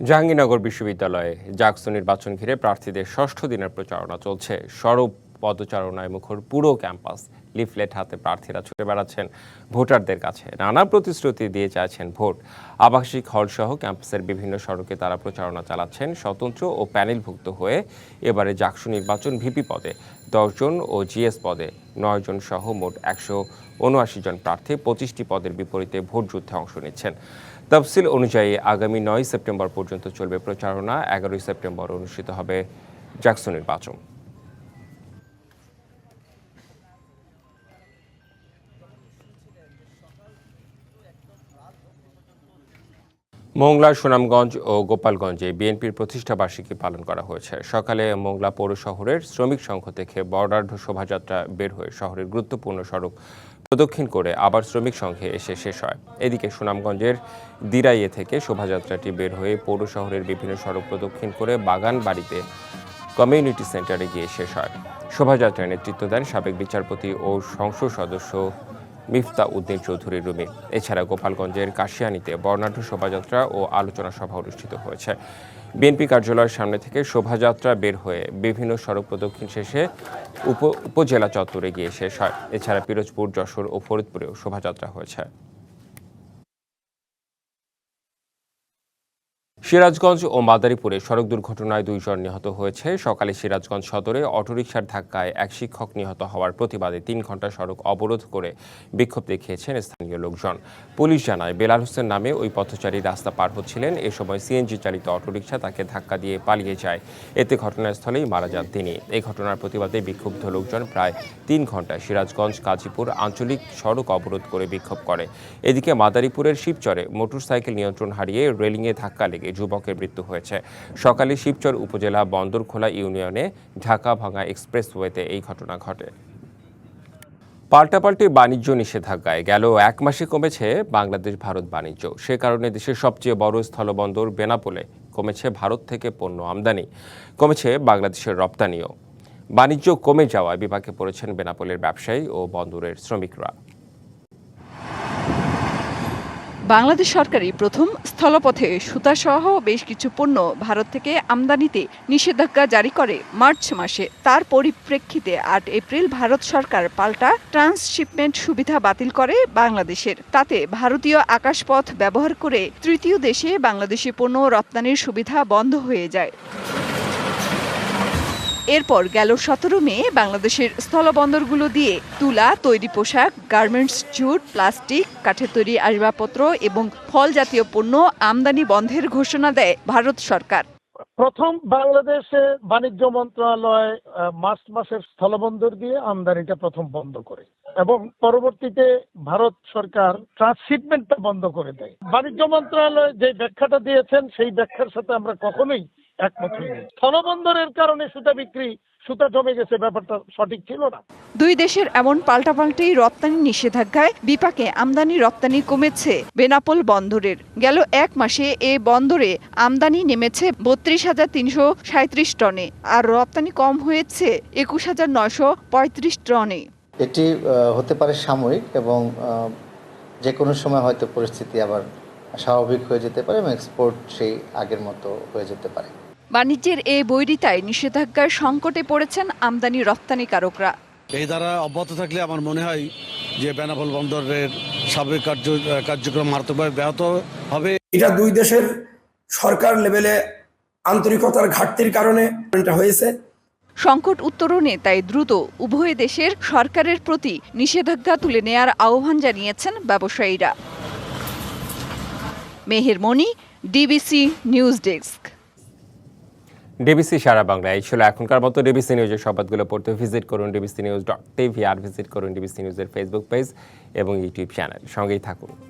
জাহাঙ্গীরনগর বিশ্ববিদ্যালয়ে জাকসু নির্বাচন ঘিরে প্রার্থীদের ষষ্ঠ দিনের প্রচারণা চলছে। সরব পদচারণায় মুখর পুরো ক্যাম্পাস লিফলেট হাতে প্রার্থীরা ছুটে বেড়াচ্ছেন। ভোটারদের কাছে নানা প্রতিশ্রুতি দিয়ে চাইছেন ভোট। আবাসিক হলসহ ক্যাম্পাসের বিভিন্ন সড়কে তারা প্রচারণা চালাচ্ছেন। স্বতন্ত্র ও প্যানেলভুক্ত হয়ে এবারে জাকসু নির্বাচন ভিপি পদে দশজন ও জিএস পদে নয়জন সহ মোট একশো উনআশি জন প্রার্থী পঁচিশটি পদের বিপরীতে ভোট যুদ্ধে অংশ নিচ্ছেন। তফসিল অনুযায়ী আগামী নয় সেপ্টেম্বর পর্যন্ত চলবে প্রচারণা, এগারোই সেপ্টেম্বর অনুষ্ঠিত হবে জ্যাকসন নির্বাচন। মোংলা, সুনামগঞ্জ ও গোপালগঞ্জে বিএনপির প্রতিষ্ঠা বার্ষিকী পালন করা হয়েছে। সকালে মোংলা পৌর শহরের শ্রমিক সংঘ থেকে বর্ডাঢ্য শোভাযাত্রা বের হয়ে শহরের গুরুত্বপূর্ণ সড়ক প্রদক্ষিণ করে আবার শ্রমিক সংঘে এসে শেষ হয়। এদিকে সুনামগঞ্জের দিরাইয়ে থেকে শোভাযাত্রাটি বের হয়ে পৌর শহরের বিভিন্ন সড়ক প্রদক্ষিণ করে বাগান বাড়িতে কমিউনিটি সেন্টারে গিয়ে শেষ হয়। শোভাযাত্রায় নেতৃত্ব দেন সাবেক বিচারপতি ও সংসদ সদস্য মিফতা উদ্দিন চৌধুরীর রুমে। এছাড়া গোপালগঞ্জের কাশিয়ানিতে বর্ণাঢ্য শোভাযাত্রা ও আলোচনা সভা অনুষ্ঠিত হয়েছে। বিএনপি কার্যালয়ের সামনে থেকে শোভাযাত্রা বের হয়ে বিভিন্ন সড়ক প্রদক্ষিণ শেষে উপ, উপজেলা চত্বরে গিয়ে শেষ হয়। এছাড়া পিরোজপুর, যশোর ও ফরিদপুরেও শোভাযাত্রা হয়েছে। সিরাজগঞ্জ ও মাদারীপুরে সড়ক দুর্ঘটনায় দুইজন নিহত হয়েছে। সকালে সিরাজগঞ্জ সদরে অটোরিকশার ধাক্কায় এক শিক্ষক নিহত হওয়ার প্রতিবাদে তিন ঘণ্টা সড়ক অবরোধ করে বিক্ষোভ দেখিয়েছেন স্থানীয় লোকজন। পুলিশ জানায়, বেলাল হোসেন নামে ওই পথচারী রাস্তা পার হচ্ছিলেন। এ সময় সিএনজি চালিত অটোরিকশা তাকে ধাক্কা দিয়ে পালিয়ে যায়। এতে ঘটনাস্থলেই মারা যান তিনি। এই ঘটনার প্রতিবাদে বিক্ষুব্ধ লোকজন প্রায় তিন ঘণ্টা সিরাজগঞ্জ, কাজীপুর আঞ্চলিক সড়ক অবরোধ করে বিক্ষোভ করে। এদিকে মাদারীপুরের শিবচরে মোটরসাইকেল নিয়ন্ত্রণ হারিয়ে রেলিংয়ে ধাক্কা লেগে যুবকের মৃত্যু হয়েছে। সকালে শিবচর উপজেলা বন্দরখোলা ইউনিয়নে ঢাকা ভাঙা এক্সপ্রেসওয়েতে এই ঘটনা ঘটে। পাল্টাপাল্টি বাণিজ্য নিষেধাজ্ঞায় গেল এক মাসে কমেছে বাংলাদেশ ভারত বাণিজ্য। সে কারণে দেশের সবচেয়ে বড় স্থলবন্দর বেনাপোলে কমেছে ভারত থেকে পণ্য আমদানি, কমেছে বাংলাদেশের রপ্তানিও। বাণিজ্য কমে যাওয়ায় বিপাকে পড়েছেন বেনাপোলের ব্যবসায়ী ও বন্দরের শ্রমিকরা। বাংলাদেশ সরকারই প্রথম স্থলপথে সুতাসহ বেশ কিছু পণ্য ভারত থেকে আমদানিতে নিষেধাজ্ঞা জারি করে মার্চ মাসে। তার পরিপ্রেক্ষিতে আট এপ্রিল ভারত সরকার পাল্টা ট্রান্সশিপমেন্ট সুবিধা বাতিল করে বাংলাদেশের। তাতে ভারতীয় আকাশপথ ব্যবহার করে তৃতীয় দেশে বাংলাদেশি পণ্য রপ্তানির সুবিধা বন্ধ হয়ে যায়। এরপর গেল সতেরো মে, বাংলাদেশের স্থলবন্দরগুলো দিয়ে তুলা, তৈরি পোশাক গার্মেন্টস জুট প্লাস্টিক কাঠের তৈরি আসবাবপত্র এবং ফল জাতীয় পণ্য আমদানি বন্ধের ঘোষণা দেয় ভারত সরকার। প্রথম বাংলাদেশে বাণিজ্য মন্ত্রণালয় মার্চ মাসের স্থলবন্দর দিয়ে আমদানিটা প্রথম বন্ধ করে এবং পরবর্তীতে ভারত সরকার ট্রান্সশিপমেন্টটা বন্ধ করে দেয়। বাণিজ্য মন্ত্রণালয় যে ব্যাখ্যাটা দিয়েছেন, সেই ব্যাখ্যার সাথে আমরা কখনোই একমত হইনি স্থলবন্দরের কারণে সুতা বিক্রি সুতা জমে গেছে ব্যাপারটা সঠিক ছিল না। দুই দেশের এমন পাল্টাপাল্টি রপ্তানি নিষেধাজ্ঞায় বিপাকে আমদানি রপ্তানি কমেছে বেনাপোল বন্দরের। গেল এক মাসে এ বন্দরে আমদানি নেমেছে বত্রিশ হাজার তিনশো সাঁত্রিশ টনে আর রপ্তানি কম হয়েছে একুশ হাজার নয়শো পঁয়ত্রিশ টনে। এটি আহ, হতে পারে সাময়িক এবং আহ, যে কোনো সময় হয়তো পরিস্থিতি আবার স্বাভাবিক হয়ে যেতে পারে এবং এক্সপোর্ট সেই আগের মতো হয়ে যেতে পারে। বাণিজ্যের এই বৈরিতায় নিষেধাজ্ঞার সংকটে পড়েছেন আমদানি রপ্তানিকারকরা এই দ্বারা অব্যাহত থাকলে আমার মনে হয় যে বেনাপোল বন্দরের স্বাভাবিক কার্য কার্যক্রম মারাত্মকভাবে ব্যাহত হবে। এটা দুই দেশের সরকার লেভেলে আন্তরিকতার ঘাটতির কারণে এটা হয়েছে। সংকট উত্তরণে তাই দ্রুত উভয় দেশের সরকারের প্রতি নিষেধাজ্ঞা তুলে নেয়ার আহ্বান জানিয়েছেন ব্যবসায়ীরা। Meher Moni DBC news desk. DBC সারা বাংলা এই ছিল এখনকার মতো ডিবিসি নিউজের সংবাদগুলো। পড়তে ভিজিট করুন ডিবিসি নিউজ ডট টিভি আর ভিজিট করুন ডিবিসি নিউজের ফেসবুক পেজ এবং ইউটিউব চ্যানেল সঙ্গেই থাকুন।